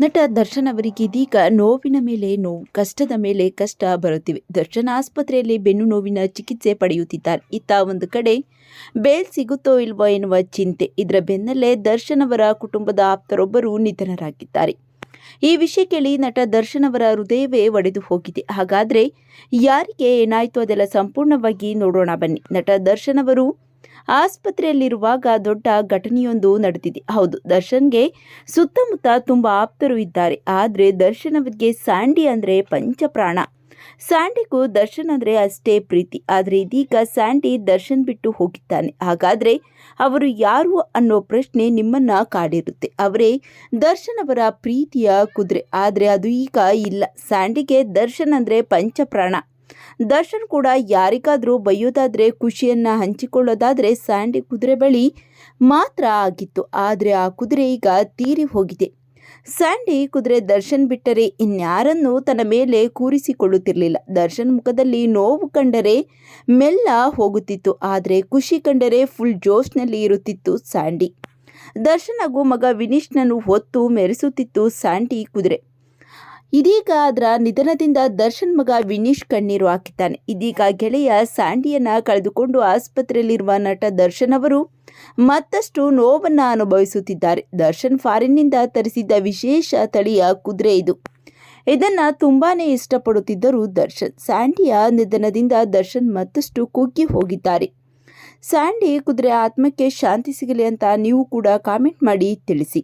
ನಟ ದರ್ಶನ್ ಅವರಿಗೆ ಇದೀಗ ನೋವಿನ ಮೇಲೆ ನೋವು, ಕಷ್ಟದ ಮೇಲೆ ಕಷ್ಟ ಬರುತ್ತಿವೆ. ದರ್ಶನ್ ಆಸ್ಪತ್ರೆಯಲ್ಲಿ ಬೆನ್ನು ನೋವಿನ ಚಿಕಿತ್ಸೆ ಪಡೆಯುತ್ತಿದ್ದಾರೆ. ಇತ್ತ ಒಂದು ಕಡೆ ಬೇಲ್ ಸಿಗುತ್ತೋ ಇಲ್ವೋ ಎನ್ನುವ ಚಿಂತೆ. ಇದರ ಬೆನ್ನಲ್ಲೇ ದರ್ಶನ್ ಅವರ ಕುಟುಂಬದ ಆಪ್ತರೊಬ್ಬರು ನಿಧನರಾಗಿದ್ದಾರೆ. ಈ ವಿಷಯ ಕೇಳಿ ನಟ ದರ್ಶನ್ ಅವರ ಹೃದಯವೇ ಒಡೆದು ಹೋಗಿದೆ. ಹಾಗಾದರೆ ಯಾರಿಗೆ ಏನಾಯಿತು ಅದೆಲ್ಲ ಸಂಪೂರ್ಣವಾಗಿ ನೋಡೋಣ ಬನ್ನಿ. ನಟ ದರ್ಶನ್ ಅವರು ಆಸ್ಪತ್ರೆಯಲ್ಲಿರುವಾಗ ದೊಡ್ಡ ಘಟನೆಯೊಂದು ನಡೆದಿದೆ. ಹೌದು, ದರ್ಶನ್ಗೆ ಸುತ್ತಮುತ್ತ ತುಂಬ ಆಪ್ತರು ಇದ್ದಾರೆ. ಆದರೆ ದರ್ಶನ್ ಅವರಿಗೆ ಸ್ಯಾಂಡಿ ಅಂದರೆ ಪಂಚಪ್ರಾಣ. ಸ್ಯಾಂಡಿಗೂ ದರ್ಶನ್ ಅಂದರೆ ಅಷ್ಟೇ ಪ್ರೀತಿ. ಆದರೆ ಇದೀಗ ಸ್ಯಾಂಡಿ ದರ್ಶನ್ ಬಿಟ್ಟು ಹೋಗಿದ್ದಾನೆ. ಹಾಗಾದರೆ ಅವರು ಯಾರು ಅನ್ನೋ ಪ್ರಶ್ನೆ ನಿಮ್ಮನ್ನ ಕಾಡಿರುತ್ತೆ. ಅವರೇ ದರ್ಶನ್ ಅವರ ಪ್ರೀತಿಯ ಕುದುರೆ. ಆದರೆ ಅದು ಈಗ ಇಲ್ಲ. ಸ್ಯಾಂಡಿಗೆ ದರ್ಶನ್ ಅಂದರೆ ಪಂಚಪ್ರಾಣ. ದರ್ಶನ್ ಕೂಡ ಯಾರಿಗಾದರೂ ಬೈಯೋದಾದರೆ ಖುಷಿಯನ್ನು ಹಂಚಿಕೊಳ್ಳೋದಾದರೆ ಸ್ಯಾಂಡಿ ಕುದುರೆ ಬಳಿ ಮಾತ್ರ ಆಗಿತ್ತು, ಆದರೆ ಆ ಕುದುರೆ ಈಗ ತೀರಿ ಹೋಗಿದೆ. ಸ್ಯಾಂಡಿ ಕುದುರೆ ದರ್ಶನ್ ಬಿಟ್ಟರೆ ಇನ್ಯಾರನ್ನೂ ತನ್ನ ಮೇಲೆ ಕೂರಿಸಿಕೊಳ್ಳುತ್ತಿರಲಿಲ್ಲ. ದರ್ಶನ್ ಮುಖದಲ್ಲಿ ನೋವು ಕಂಡರೆ ಮೆಲ್ಲ ಹೋಗುತ್ತಿತ್ತು, ಆದರೆ ಖುಷಿ ಕಂಡರೆ ಫುಲ್ ಜೋಶ್ನಲ್ಲಿ ಇರುತ್ತಿತ್ತು ಸ್ಯಾಂಡಿ. ದರ್ಶನ್ ಹಾಗೂ ಮಗ ವಿನೀಶ್ನನ್ನು ಹೊತ್ತು ಮೆರೆಸುತ್ತಿತ್ತು ಸ್ಯಾಂಡಿ ಕುದುರೆ. ಇದೀಗ ಅದರ ನಿಧನದಿಂದ ದರ್ಶನ್ ಮಗ ವಿನೀಶ್ ಕಣ್ಣೀರು ಹಾಕಿದ್ದಾನೆ. ಇದೀಗ ಗೆಳೆಯ ಸ್ಯಾಂಡಿಯನ್ನ ಕಳೆದುಕೊಂಡು ಆಸ್ಪತ್ರೆಯಲ್ಲಿರುವ ನಟ ದರ್ಶನ್ ಅವರು ಮತ್ತಷ್ಟು ನೋವನ್ನು ಅನುಭವಿಸುತ್ತಿದ್ದಾರೆ. ದರ್ಶನ್ ಫಾರಿನ್ನಿಂದ ತರಿಸಿದ್ದ ವಿಶೇಷ ತಳಿಯ ಕುದುರೆ ಇದು. ಇದನ್ನು ತುಂಬಾನೇ ಇಷ್ಟಪಡುತ್ತಿದ್ದರು ದರ್ಶನ್. ಸ್ಯಾಂಡಿಯ ನಿಧನದಿಂದ ದರ್ಶನ್ ಮತ್ತಷ್ಟು ಕುಗ್ಗಿ ಹೋಗಿದ್ದಾರೆ. ಸ್ಯಾಂಡಿ ಕುದುರೆ ಆತ್ಮಕ್ಕೆ ಶಾಂತಿ ಸಿಗಲಿ ಅಂತ ನೀವು ಕೂಡ ಕಾಮೆಂಟ್ ಮಾಡಿ ತಿಳಿಸಿ.